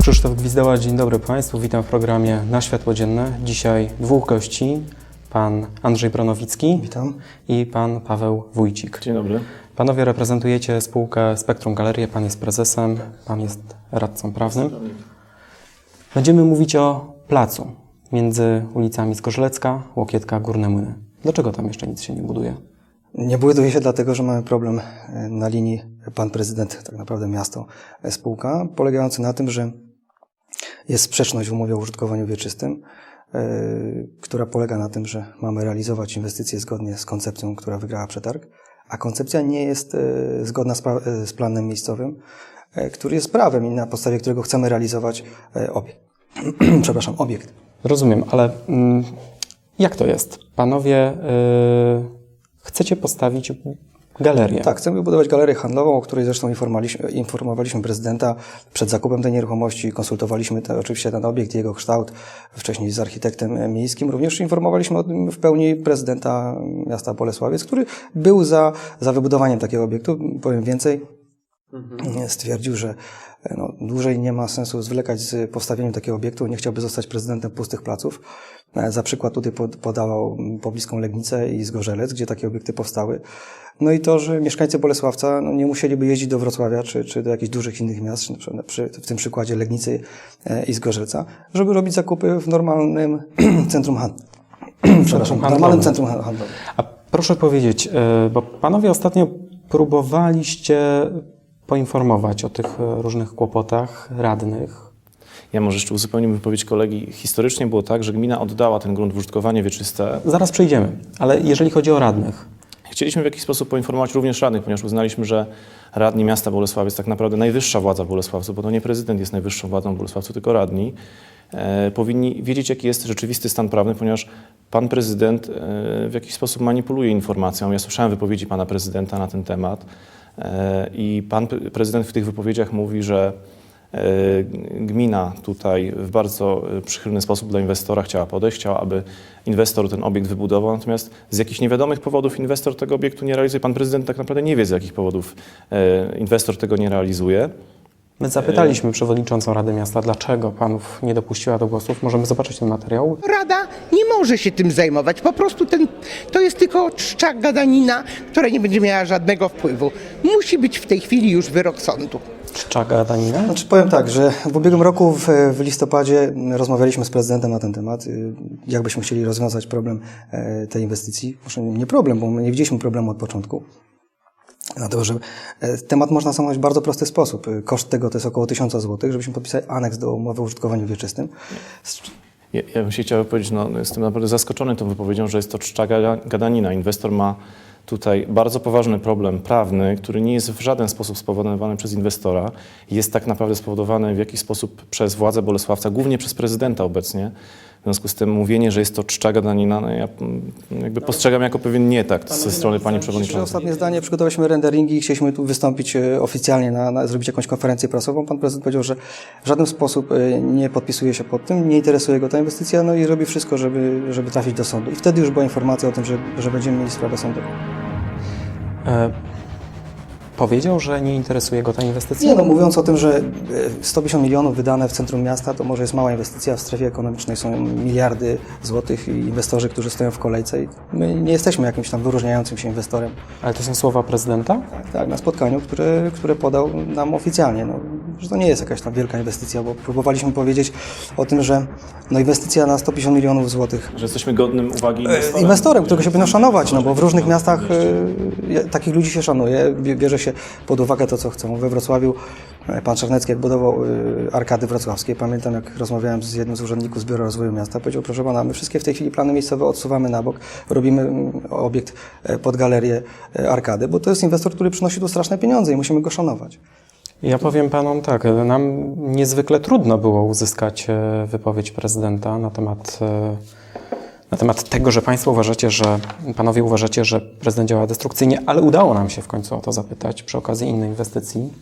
Krzysztof Gwizdała, dzień dobry Państwu. Witam w programie Na Światło Dzienne. Dzisiaj dwóch gości. Pan Andrzej Bronowicki Witam. i pan Paweł Wójcik. Dzień dobry. Panowie reprezentujecie spółkę Spektrum Galerię. Pan jest prezesem, pan jest radcą prawnym. Będziemy mówić o placu między ulicami Zgorzelecka, Łokietka, Górne Młyny. Dlaczego tam jeszcze nic się nie buduje? Nie buduje się dlatego, że mamy problem e, na linii pan prezydent, tak naprawdę miasto, e, spółka, polegający na tym, że jest sprzeczność w umowie o użytkowaniu wieczystym, e, która polega na tym, że mamy realizować inwestycje zgodnie z koncepcją, która wygrała przetarg, a koncepcja nie jest zgodna z, z planem miejscowym, który jest prawem i na podstawie którego chcemy realizować obiekt. Przepraszam, obiekt. Rozumiem, ale mm, jak to jest? Panowie yy, chcecie postawić galerię. Tak, chcemy budować galerię handlową, o której zresztą informowaliśmy, informowaliśmy prezydenta przed zakupem tej nieruchomości. Konsultowaliśmy te, oczywiście ten obiekt, jego kształt wcześniej z architektem miejskim. Również informowaliśmy o tym w pełni prezydenta miasta Bolesławiec, który był za, za wybudowaniem takiego obiektu. Powiem więcej, stwierdził, że no, dłużej nie ma sensu zwlekać z postawieniem takiego obiektu. Nie chciałby zostać prezydentem pustych placów. E, Za przykład tutaj pod- podawał pobliską Legnicę i Zgorzelec, gdzie takie obiekty powstały. No i to, że mieszkańcy Bolesławca no, nie musieliby jeździć do Wrocławia czy, czy do jakichś dużych innych miast, czy na przykład przy, w tym przykładzie Legnicy e, i Zgorzelca, żeby robić zakupy w normalnym centrum handlu. Przepraszam, normalnym centrum handlowym. A proszę powiedzieć, yy, bo panowie ostatnio próbowaliście poinformować o tych yy, różnych kłopotach radnych. Ja może jeszcze uzupełnię wypowiedź kolegi. Historycznie było tak, że gmina oddała ten grunt w użytkowanie wieczyste. Zaraz przejdziemy, ale jeżeli chodzi o radnych, Chcieliśmy w jakiś sposób poinformować również radnych, ponieważ uznaliśmy, że radni miasta Bolesławiec, tak naprawdę najwyższa władza w Bolesławcu, bo to nie prezydent jest najwyższą władzą w Bolesławcu, tylko radni, e, powinni wiedzieć, jaki jest rzeczywisty stan prawny, ponieważ pan prezydent e, w jakiś sposób manipuluje informacją. Ja słyszałem wypowiedzi pana prezydenta na ten temat e, i pan pre- prezydent w tych wypowiedziach mówi, że E, Gmina tutaj w bardzo e, przychylny sposób dla inwestora chciała podejść, chciała, aby inwestor ten obiekt wybudował, natomiast z jakichś niewiadomych powodów inwestor tego obiektu nie realizuje. Pan prezydent tak naprawdę nie wie, z jakich powodów e, inwestor tego nie realizuje. My zapytaliśmy przewodniczącą Rady Miasta, dlaczego panów nie dopuściła do głosów. Możemy zobaczyć ten materiał. Rada nie może się tym zajmować. Po prostu ten, to jest tylko czcza gadanina, która nie będzie miała żadnego wpływu. Musi być w tej chwili już wyrok sądu. Czczaga Danina. Znaczy powiem tak, że w ubiegłym roku w, w listopadzie rozmawialiśmy z prezydentem na ten temat, y, jak byśmy chcieli rozwiązać problem e, tej inwestycji. Może nie problem, bo my nie widzieliśmy problemu od początku. Dlatego, że e, temat można zamknąć w bardzo prosty sposób. Koszt tego to jest około 1000 zł, żebyśmy podpisali aneks do umowy o użytkowaniu wieczystym. Ja, ja bym się chciał powiedzieć, no, jestem naprawdę zaskoczony tą wypowiedzią, że jest to czcza gada- gadanina. Inwestor ma tutaj bardzo poważny problem prawny, który nie jest w żaden sposób spowodowany przez inwestora. Jest tak naprawdę spowodowany w jakiś sposób przez władze Bolesławca, głównie przez prezydenta obecnie. W związku z tym mówienie, że jest to czcza gadanina, no ja mm, jakby postrzegam jako pewien nietakt ze strony pani Jeszcze przewodniczącej. ostatnie zdanie. Przygotowaliśmy renderingi i chcieliśmy tu wystąpić e, oficjalnie, na, na, zrobić jakąś konferencję prasową. Pan prezydent powiedział, że w żaden sposób e, nie podpisuje się pod tym, nie interesuje go ta inwestycja, no i robi wszystko, żeby, żeby trafić do sądu. I wtedy już była informacja o tym, że, że będziemy mieli sprawę sądową. E, powiedział, że nie interesuje go ta inwestycja. Nie no, mówiąc o tym, że e, 150 milionów wydane w centrum miasta, to może jest mała inwestycja, w strefie ekonomicznej są miliardy złotych i inwestorzy, którzy stoją w kolejce i my nie jesteśmy jakimś tam wyróżniającym się inwestorem. Ale to są słowa prezydenta? Tak, na spotkaniu, które, które podał nam oficjalnie. No, że to nie jest jakaś tam wielka inwestycja, bo próbowaliśmy powiedzieć o tym, że no, inwestycja na 150 milionów złotych Że jesteśmy godnym uwagi inwestora. inwestorem, którego się powinno szanować, no bo w różnych miastach e, takich ludzi się szanuje, bie- bierze się pod uwagę to, co chcą. We Wrocławiu e, pan Czarnecki, jak budował e, arkady wrocławskie, pamiętam, jak rozmawiałem z jednym z urzędników z Biura Rozwoju Miasta, powiedział, proszę pana, my wszystkie w tej chwili plany miejscowe odsuwamy na bok, robimy obiekt e, pod galerię e, arkady, bo to jest inwestor, który przynosi tu straszne pieniądze i musimy go szanować. Ja powiem panom tak, nam niezwykle trudno było uzyskać e, wypowiedź prezydenta na temat, e, na temat tego, że państwo uważacie, że panowie uważacie, że prezydent działa destrukcyjnie, ale udało nam się w końcu o to zapytać przy okazji innej inwestycji.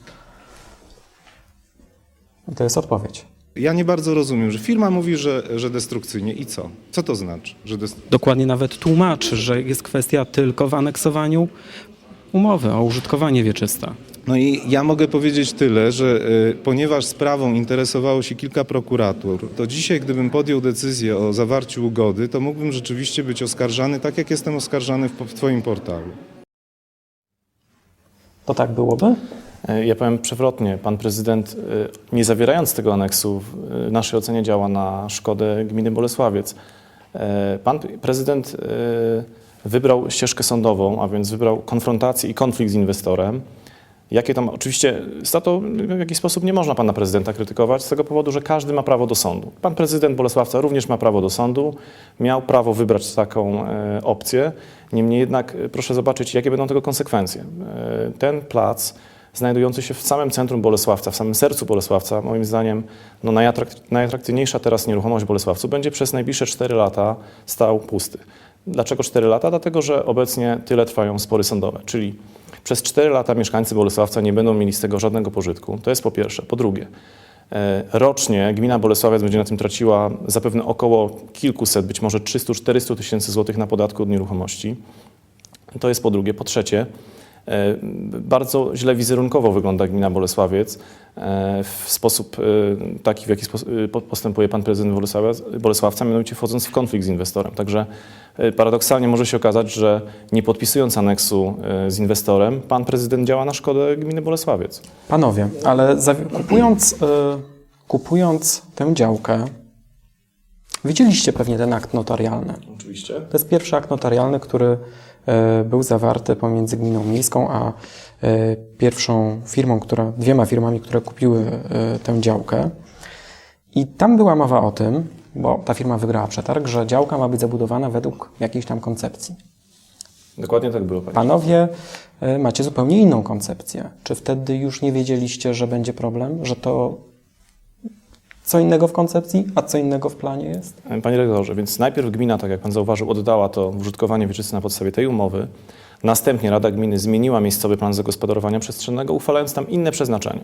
I to jest odpowiedź. Ja nie bardzo rozumiem, że firma mówi, że, że destrukcyjnie i co? Co to znaczy? Że dest... Dokładnie nawet tłumaczy, że jest kwestia tylko w aneksowaniu umowy o użytkowanie wieczyste. No i ja mogę powiedzieć tyle, że y, ponieważ sprawą interesowało się kilka prokuratur, to dzisiaj gdybym podjął decyzję o zawarciu ugody, to mógłbym rzeczywiście być oskarżany tak, jak jestem oskarżany w, Twoim portalu. To tak byłoby? E, Ja powiem przewrotnie. Pan prezydent, e, nie zawierając tego aneksu, w e, naszej ocenie działa na szkodę gminy Bolesławiec. E, Pan prezydent e, wybrał ścieżkę sądową, a więc wybrał konfrontację i konflikt z inwestorem. Jakie tam, oczywiście za w jakiś sposób nie można pana prezydenta krytykować, z tego powodu, że każdy ma prawo do sądu. Pan prezydent Bolesławca również ma prawo do sądu, miał prawo wybrać taką e, opcję. Niemniej jednak e, proszę zobaczyć, jakie będą tego konsekwencje. E, ten plac znajdujący się w samym centrum Bolesławca, w samym sercu Bolesławca, moim zdaniem no najatrak- najatrakcyjniejsza teraz nieruchomość w Bolesławcu, będzie przez najbliższe 4 lata stał pusty. Dlaczego 4 lata? Dlatego, że obecnie tyle trwają spory sądowe, czyli przez 4 lata mieszkańcy Bolesławca nie będą mieli z tego żadnego pożytku. To jest po pierwsze. Po drugie, e, rocznie gmina Bolesławiec będzie na tym traciła zapewne około kilkuset, być może 300-400 tysięcy złotych na podatku od nieruchomości. To jest po drugie. Po trzecie, bardzo źle wizerunkowo wygląda gmina Bolesławiec e, w sposób e, taki, w jaki e, postępuje pan prezydent Bolesławca, mianowicie wchodząc w konflikt z inwestorem. Także e, paradoksalnie może się okazać, że nie podpisując aneksu e, z inwestorem, pan prezydent działa na szkodę gminy Bolesławiec. Panowie, ale kupując, kupując tę działkę, widzieliście pewnie ten akt notarialny. Oczywiście. To jest pierwszy akt notarialny, który e, był zawarty pomiędzy gminą miejską a e, pierwszą firmą, która, dwiema firmami, które kupiły e, tę działkę. I tam była mowa o tym, bo ta firma wygrała przetarg, że działka ma być zabudowana według jakiejś tam koncepcji. Dokładnie tak było. Panie. Panowie e, macie zupełnie inną koncepcję. Czy wtedy już nie wiedzieliście, że będzie problem, że to co innego w koncepcji, a co innego w planie jest? Panie rektorze, więc najpierw gmina, tak jak pan zauważył, oddała to użytkowanie wieczyste na podstawie tej umowy. Następnie Rada Gminy zmieniła miejscowy plan zagospodarowania przestrzennego, uchwalając tam inne przeznaczenie.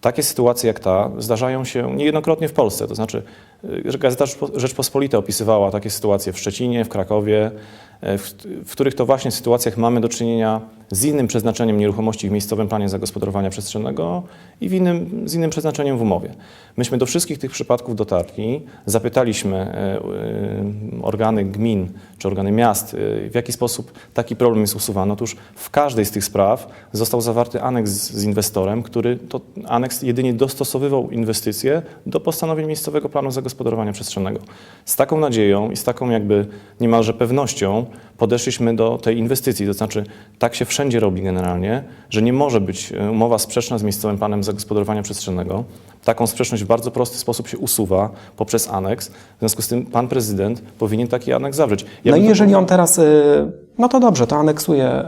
Takie sytuacje jak ta zdarzają się niejednokrotnie w Polsce. To znaczy, y, Gazeta Rzeczpo- Rzeczpospolita opisywała takie sytuacje w Szczecinie, w Krakowie, e, w, w których to właśnie sytuacjach mamy do czynienia z innym przeznaczeniem nieruchomości w miejscowym planie zagospodarowania przestrzennego i w innym, z innym przeznaczeniem w umowie. Myśmy do wszystkich tych przypadków dotarli, zapytaliśmy e, e, organy gmin czy organy miast, w jaki sposób taki problem jest usuwany. Otóż w każdej z tych spraw został zawarty aneks z inwestorem, który to aneks jedynie dostosowywał inwestycje do postanowień miejscowego planu zagospodarowania przestrzennego. Z taką nadzieją i z taką jakby niemalże pewnością podeszliśmy do tej inwestycji. To znaczy, tak się wszędzie robi generalnie, że nie może być e, umowa sprzeczna z miejscowym planem zagospodarowania przestrzennego. Taką sprzeczność w bardzo prosty sposób się usuwa poprzez aneks. W związku z tym pan prezydent powinien taki aneks zawrzeć. Ja No i jeżeli on teraz, y, no to dobrze, to aneksuje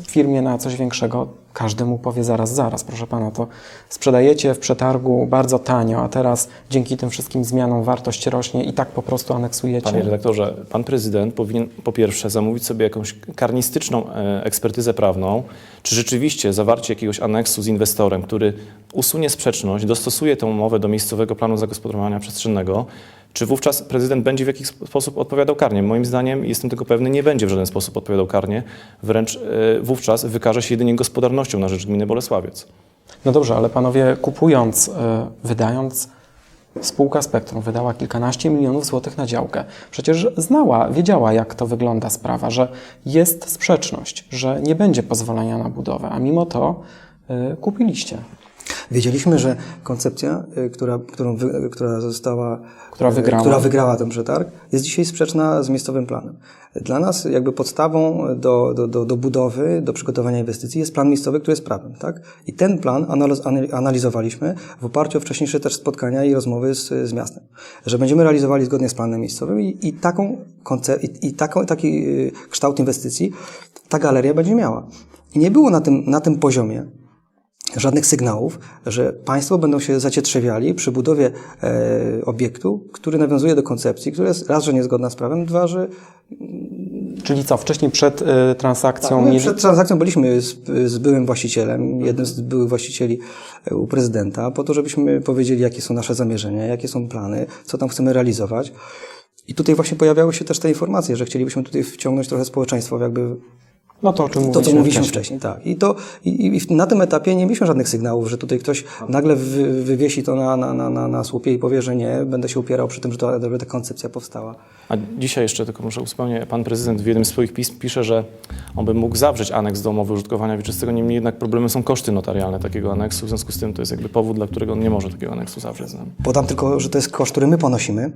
y, firmie na coś większego, każdy mu powie zaraz, zaraz, proszę pana, to sprzedajecie w przetargu bardzo tanio, a teraz dzięki tym wszystkim zmianom wartość rośnie i tak po prostu aneksujecie. Panie redaktorze, pan prezydent powinien po pierwsze zamówić sobie jakąś karnistyczną e, ekspertyzę prawną, czy rzeczywiście zawarcie jakiegoś aneksu z inwestorem, który usunie sprzeczność, dostosuje tę umowę do miejscowego planu zagospodarowania przestrzennego, czy wówczas prezydent będzie w jakiś sposób odpowiadał karnie? Moim zdaniem, jestem tego pewny, nie będzie w żaden sposób odpowiadał karnie, wręcz e, wówczas wykaże się jedynie gospodarnością na rzecz gminy Bolesławiec. No dobrze, ale panowie kupując, y, wydając, spółka Spektrum wydała kilkanaście milionów złotych na działkę. Przecież znała, wiedziała jak to wygląda sprawa, że jest sprzeczność, że nie będzie pozwolenia na budowę, a mimo to y, kupiliście. Wiedzieliśmy, że koncepcja, y, która, którą wy, która została, Która y, wygrała. która wygrała ten przetarg, jest dzisiaj sprzeczna z miejscowym planem. Dla nas jakby podstawą do, do, do, do budowy, do przygotowania inwestycji jest plan miejscowy, który jest prawem, tak? I ten plan analiz, anali- analizowaliśmy w oparciu o wcześniejsze też spotkania i rozmowy z, z miastem, że będziemy realizowali zgodnie z planem miejscowym i, i taką konce, i, i taką, taki y, kształt inwestycji ta galeria będzie miała. I nie było na tym, na tym poziomie żadnych sygnałów, że państwo będą się zacietrzewiali przy budowie e, obiektu, który nawiązuje do koncepcji, która jest raz, że niezgodna z prawem, dwa, że mm, Czyli co, wcześniej przed y, transakcją My mieli... przed transakcją byliśmy z, z byłym właścicielem, jednym z byłych właścicieli e, u prezydenta, po to, żebyśmy powiedzieli, jakie są nasze zamierzenia, jakie są plany, co tam chcemy realizować. I tutaj właśnie pojawiały się też te informacje, że chcielibyśmy tutaj wciągnąć trochę społeczeństwo, jakby No to, o czym to, mówiliśmy co mówiliśmy wcześniej. wcześniej, tak. I, to, i, i na tym etapie nie mieliśmy żadnych sygnałów, że tutaj ktoś nagle wy, wywiesi to na, na, na, na, na słupie i powie, że nie, będę się upierał przy tym, że, to, że ta koncepcja powstała. A dzisiaj jeszcze tylko może uzupełnię, pan prezydent w jednym z swoich pism pisze, że on by mógł zawrzeć aneks do umowy użytkowania wieczystego, niemniej jednak problemem są koszty notarialne takiego aneksu, w związku z tym to jest jakby powód, dla którego on nie może takiego aneksu zawrzeć z nami. Podam tylko, że to jest koszt, który my ponosimy.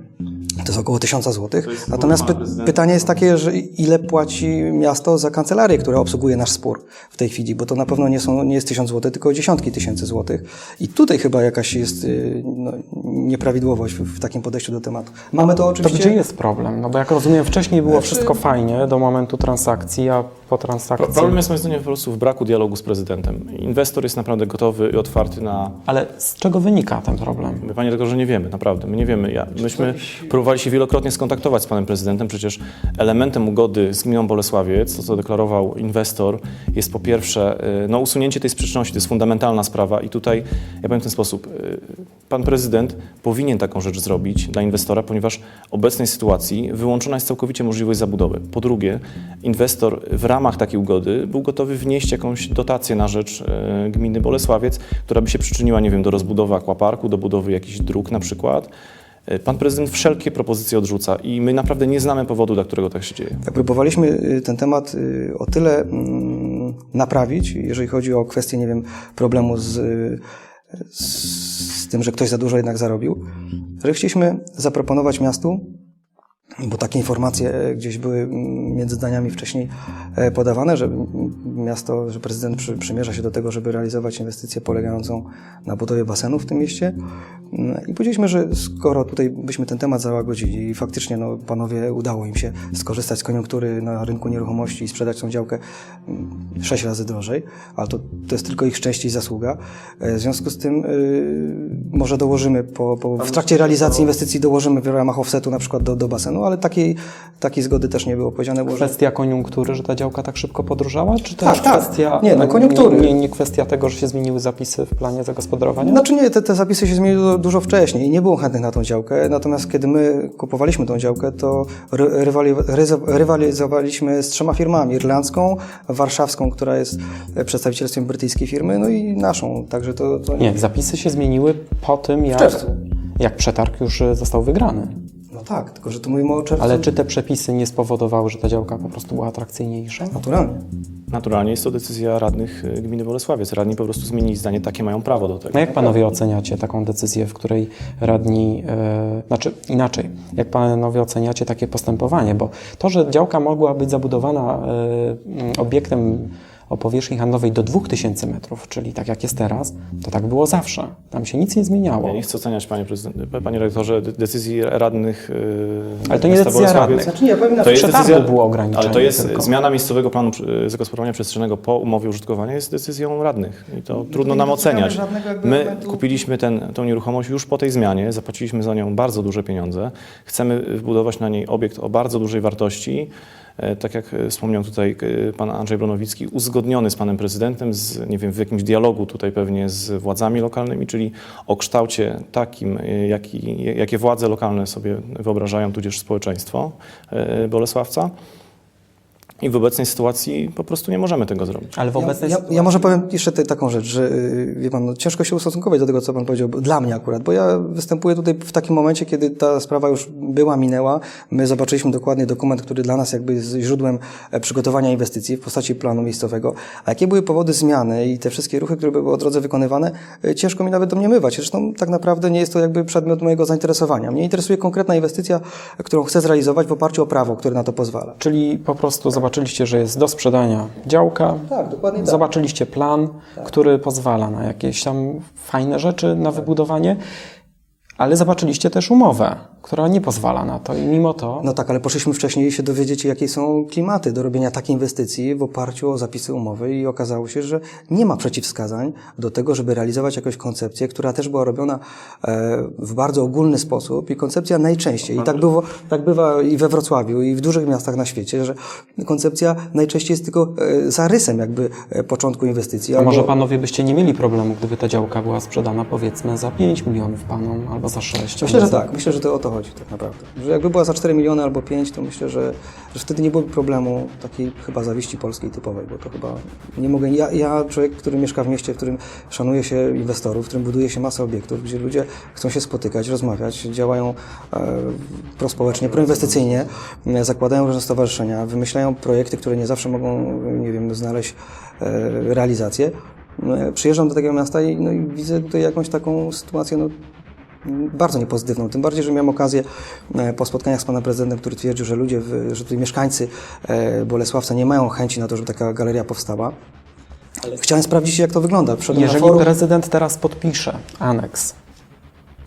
To jest około 1000 zł. Natomiast py pytanie jest takie, że ile płaci miasto za kancelarię, która obsługuje nasz spór w tej chwili, bo to na pewno nie, są, nie jest 1000 zł, tylko dziesiątki tysięcy złotych. I tutaj chyba jakaś jest y, no, nieprawidłowość w, w takim podejściu do tematu. Mamy to To oczywiście... gdzie jest problem? No bo jak rozumiem, wcześniej było Znaczy- wszystko fajnie do momentu transakcji, a po transakcji... Problem jest moim zdaniem po prostu w braku dialogu z prezydentem. Inwestor jest naprawdę gotowy i otwarty na Ale z czego wynika ten problem? My, panie redaktorze, nie wiemy, naprawdę, my nie wiemy. Ja, myśmy próbowali się wielokrotnie skontaktować z panem prezydentem, przecież elementem ugody z gminą Bolesławiec, to co deklarował inwestor, jest po pierwsze y, no, usunięcie tej sprzeczności, to jest fundamentalna sprawa i tutaj, ja powiem w ten sposób, y, pan prezydent powinien taką rzecz zrobić dla inwestora, ponieważ w obecnej sytuacji wyłączona jest całkowicie możliwość zabudowy. Po drugie, inwestor w ramach takiej ugody był gotowy wnieść jakąś dotację na rzecz y, gminy Bolesławiec, która by się przyczyniła, nie wiem, do rozbudowy akwaparku, do budowy jakichś dróg na przykład. Y, Pan prezydent wszelkie propozycje odrzuca i my naprawdę nie znamy powodu, dla którego tak się dzieje. Tak, próbowaliśmy y, ten temat y, o tyle mm, naprawić, jeżeli chodzi o kwestię, nie wiem, problemu z, y, z tym, że ktoś za dużo jednak zarobił, że chcieliśmy zaproponować miastu, bo takie informacje e, gdzieś były mm, między zdaniami wcześniej e, podawane, że miasto, że prezydent przy, przymierza się do tego, żeby realizować inwestycję polegającą na budowie basenu w tym mieście. Mm, I powiedzieliśmy, że skoro tutaj byśmy ten temat załagodzili i faktycznie no, panowie udało im się skorzystać z koniunktury na rynku nieruchomości i sprzedać tą działkę mm, sześć razy drożej, ale to, to jest tylko ich szczęście i zasługa. E, W związku z tym y, może dołożymy po, po, w trakcie realizacji inwestycji dołożymy w ramach offsetu na przykład do, do basenu, ale takiej, takiej zgody też nie było powiedziane. Było, że Kwestia koniunktury, że ta działka tak szybko podróżała? Czy Tak, też tak. kwestia... Nie, no, koniunktury. Nie, nie, nie kwestia tego, że się zmieniły zapisy w planie zagospodarowania? Znaczy nie, te, te zapisy się zmieniły du- dużo wcześniej i nie było chętnych na tą działkę, natomiast kiedy my kupowaliśmy tą działkę, to ry- rywali, rywalizowaliśmy z trzema firmami, irlandzką, warszawską, która jest e, przedstawicielstwem brytyjskiej firmy, no i naszą, także to... to Nie, zapisy się zmieniły po tym, jak, jak przetarg już y, został wygrany. No tak, tylko że tu mówimy o czerwcu. Ale czy te przepisy nie spowodowały, że ta działka po prostu była atrakcyjniejsza? Naturalnie. Naturalnie jest to decyzja radnych y, gminy Bolesławiec. Radni po prostu zmienili zdanie, takie mają prawo do tego. No jak panowie oceniacie taką decyzję, w której radni, e, znaczy inaczej, jak panowie oceniacie takie postępowanie, bo to, że działka mogła być zabudowana e, m, obiektem o powierzchni handlowej do 2000 metrów, czyli tak jak jest teraz, to tak było zawsze. Tam się nic nie zmieniało. Ja nie chcę oceniać, panie, panie rektorze, de- decyzji radnych. yy, Ale to nie decyzja radnych. Znaczy nie, ja powiem To jest decyzja, było ograniczenie Ale to jest tylko. zmiana miejscowego planu zagospodarowania przestrzennego po umowie użytkowania jest decyzją radnych i to trudno nam nie dostrzegamy oceniać. My elementu- kupiliśmy ten, tą nieruchomość już po tej zmianie, zapłaciliśmy za nią bardzo duże pieniądze. Chcemy wbudować na niej obiekt o bardzo dużej wartości. E, Tak jak wspomniał tutaj e, pan Andrzej Bronowicki, uzgodniony z panem prezydentem, z, nie wiem, w jakimś dialogu tutaj pewnie z władzami lokalnymi, czyli o kształcie takim, e, jaki, jakie władze lokalne sobie wyobrażają, tudzież społeczeństwo e, Bolesławca. I w obecnej sytuacji po prostu nie możemy tego zrobić. Ale w Ja, obecnej ja, sytuacji... ja może powiem jeszcze te, taką rzecz, że yy, wie pan, no, ciężko się ustosunkować do tego, co pan powiedział, dla mnie akurat, bo ja występuję tutaj w takim momencie, kiedy ta sprawa już była, minęła. My zobaczyliśmy dokładnie dokument, który dla nas jakby jest źródłem e, przygotowania inwestycji w postaci planu miejscowego. A jakie były powody zmiany i te wszystkie ruchy, które były po drodze wykonywane, e, ciężko mi nawet domniemywać. Zresztą tak naprawdę nie jest to jakby przedmiot mojego zainteresowania. Mnie interesuje konkretna inwestycja, którą chcę zrealizować w oparciu o prawo, które na to pozwala. Czyli po prostu zobaczyliście, że jest do sprzedania działka. Tak, dokładnie tak. Zobaczyliście plan, który pozwala na jakieś tam fajne rzeczy, na wybudowanie, ale zobaczyliście też umowę, która nie pozwala na to i mimo to No tak, ale poszliśmy wcześniej się dowiedzieć, jakie są klimaty do robienia takiej inwestycji w oparciu o zapisy umowy i okazało się, że nie ma przeciwwskazań do tego, żeby realizować jakąś koncepcję, która też była robiona e, w bardzo ogólny sposób i koncepcja najczęściej, i tak, było, tak bywa i we Wrocławiu, i w dużych miastach na świecie, że koncepcja najczęściej jest tylko e, zarysem jakby e, początku inwestycji. a albo- może panowie byście nie mieli problemu, gdyby ta działka była sprzedana powiedzmy za 5 milionów panom albo za 6. Myślę, że tak. Myślę, że to o to chodzi tak naprawdę. Że jakby była za 4 miliony albo 5, to myślę, że, że wtedy nie byłoby problemu takiej chyba zawiści polskiej typowej, bo to chyba nie mogę. Ja, ja człowiek, który mieszka w mieście, w którym szanuje się inwestorów, w którym buduje się masę obiektów, gdzie ludzie chcą się spotykać, rozmawiać, działają e, prospołecznie, proinwestycyjnie, e, zakładają różne stowarzyszenia, wymyślają projekty, które nie zawsze mogą, nie wiem, znaleźć e, realizację. E, Przyjeżdżam do takiego miasta i, no, i widzę tutaj jakąś taką sytuację, no, bardzo niepozytywną. Tym bardziej, że miałem okazję e, po spotkaniach z panem prezydentem, który twierdził, że ludzie, że tutaj mieszkańcy e, Bolesławca nie mają chęci na to, żeby taka galeria powstała. Chciałem sprawdzić, jak to wygląda. Wszedłem Jeżeli prezydent teraz podpisze aneks,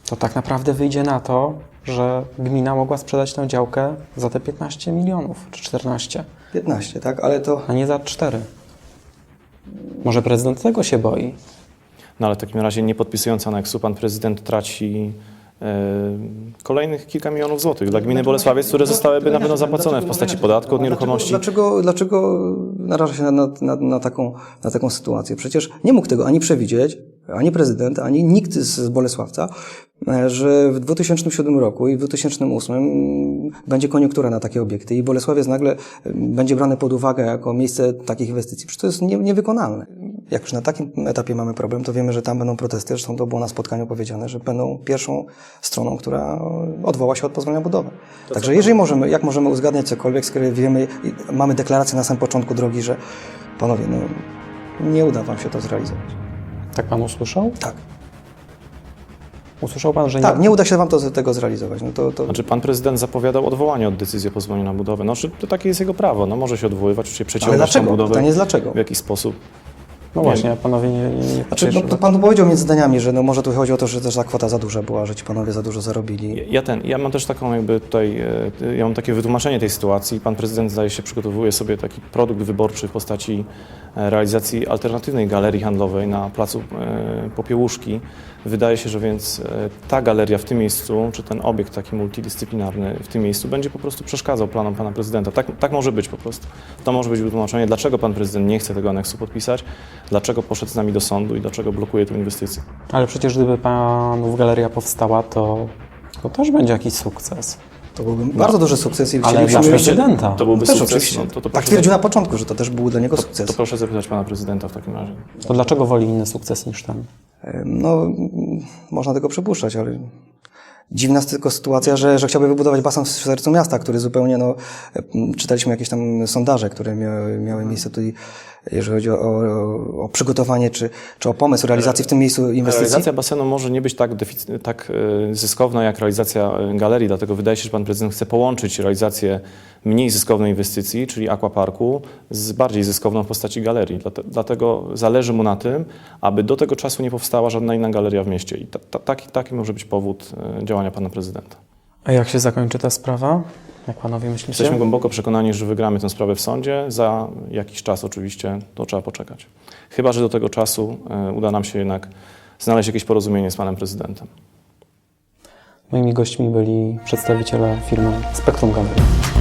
to tak naprawdę wyjdzie na to, że gmina mogła sprzedać tę działkę za te 15 milionów czy 14, 15, tak? Ale to... a nie za 4. Może prezydent tego się boi? No ale w takim razie nie podpisując aneksu, pan prezydent traci e, kolejnych kilka milionów złotych dla gminy Bolesławiec, które zostałyby na pewno zapłacone w postaci podatku od nieruchomości. Dlaczego, dlaczego naraża się na, na, na, na, taką, na taką sytuację? Przecież nie mógł tego ani przewidzieć, ani prezydent, ani nikt z Bolesławca, e, że w 2007 roku i w 2008 będzie koniunktura na takie obiekty i Bolesławiec nagle e, będzie brane pod uwagę jako miejsce takich inwestycji. Przecież to jest nie, niewykonalne. Jak już na takim etapie mamy problem, to wiemy, że tam będą protesty. Zresztą to było na spotkaniu powiedziane, że będą pierwszą stroną, która odwoła się od pozwolenia budowy. Także jeżeli możemy, jak możemy uzgadniać cokolwiek, skoro wiemy, mamy deklarację na samym początku drogi, że panowie, no, nie uda wam się to zrealizować. Tak pan usłyszał? Tak. Usłyszał pan, że Tak, nie... nie uda się wam to, tego zrealizować. No to, to, Znaczy pan prezydent zapowiadał odwołanie od decyzji o pozwoleniu na budowę. No, czy to takie jest jego prawo. No, może się odwoływać, oczywiście ale przeciągać budowę Pytanie jest dlaczego? w jakiś sposób. No właśnie, panowie nie, nie, Znaczy, no, to pan powiedział między zdaniami, że no może tu chodzi o to, że też ta kwota za duża była, że ci panowie za dużo zarobili. Ja- Ja, ten, ja mam też taką jakby tutaj, e, ja mam takie wytłumaczenie tej sytuacji. Pan prezydent zdaje się przygotowuje sobie taki produkt wyborczy w postaci e, realizacji alternatywnej galerii handlowej na placu e, Popiełuszki. Wydaje się, że więc e, ta galeria w tym miejscu, czy ten obiekt taki multidyscyplinarny w tym miejscu będzie po prostu przeszkadzał planom pana prezydenta. Tak, tak może być po prostu. To może być wytłumaczenie, dlaczego pan prezydent nie chce tego aneksu podpisać, dlaczego poszedł z nami do sądu i dlaczego blokuje tę inwestycję. Ale przecież gdyby panów galeria powstała, to, to też będzie jakiś sukces. To byłby bardzo duży sukces i Ale dla chcielibyśmy... prezydenta. To byłby Też sukces. oczywiście. No, to, to tak twierdził na początku, że to też był dla niego sukces. To proszę zapytać pana prezydenta w takim razie. To dlaczego woli inny sukces niż ten? No, można tego przypuszczać, ale dziwna jest tylko sytuacja, że, że chciałby wybudować basen w sercu miasta, który zupełnie, no, czytaliśmy jakieś tam sondaże, które miały, miały miejsce tutaj, jeżeli chodzi o, o, o przygotowanie czy, czy o pomysł realizacji w tym miejscu inwestycji. Realizacja basenu może nie być tak, tak e, zyskowna jak realizacja e, galerii, dlatego wydaje się, że pan prezydent chce połączyć realizację mniej zyskownej inwestycji, czyli aquaparku, z bardziej zyskowną w postaci galerii. Dlate- Dlatego zależy mu na tym, aby do tego czasu nie powstała żadna inna galeria w mieście. I ta, ta, taki, taki może być powód e, działania pana prezydenta. A jak się zakończy ta sprawa? Jak panowie myślicie? Jesteśmy głęboko przekonani, że wygramy tę sprawę w sądzie. Za jakiś czas oczywiście to trzeba poczekać. Chyba, że do tego czasu e, uda nam się jednak znaleźć jakieś porozumienie z panem prezydentem. Moimi gośćmi byli przedstawiciele firmy Spektrum Galerii.